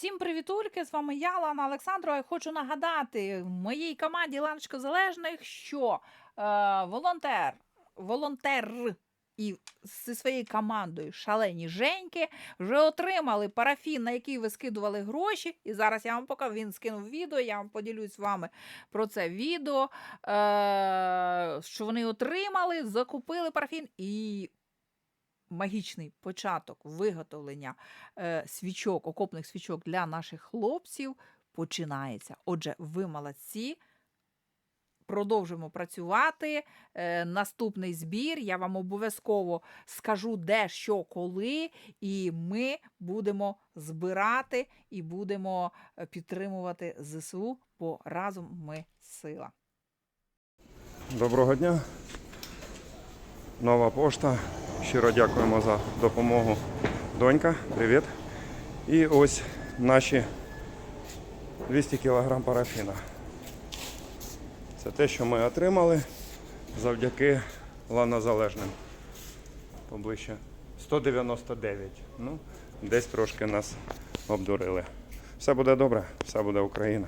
Всім привітульки! З вами я, Лана Олександрова. Я хочу нагадати моїй команді Ланочка Залежних, що е, волонтер, волонтер і зі своєю командою шалені Женьки вже отримали парафін, на який ви скидували гроші. І зараз я вам покажу. Він скинув відео. Я вам поділюсь з вами про це відео. Е, що вони отримали, закупили парафін і. Магічний початок виготовлення е, свічок, окопних свічок для наших хлопців починається. Отже, ви молодці. Продовжуємо працювати. Е, наступний збір. Я вам обов'язково скажу, де, що, коли, і ми будемо збирати і будемо е, підтримувати ЗСУ, бо разом ми сила. Доброго дня. Нова пошта. Щиро дякуємо за допомогу. Донька, привіт. І ось наші 200 кг парафіна. Це те, що ми отримали завдяки ланозалежним. Поближче 199. Ну, десь трошки нас обдурили. Все буде добре, все буде Україна.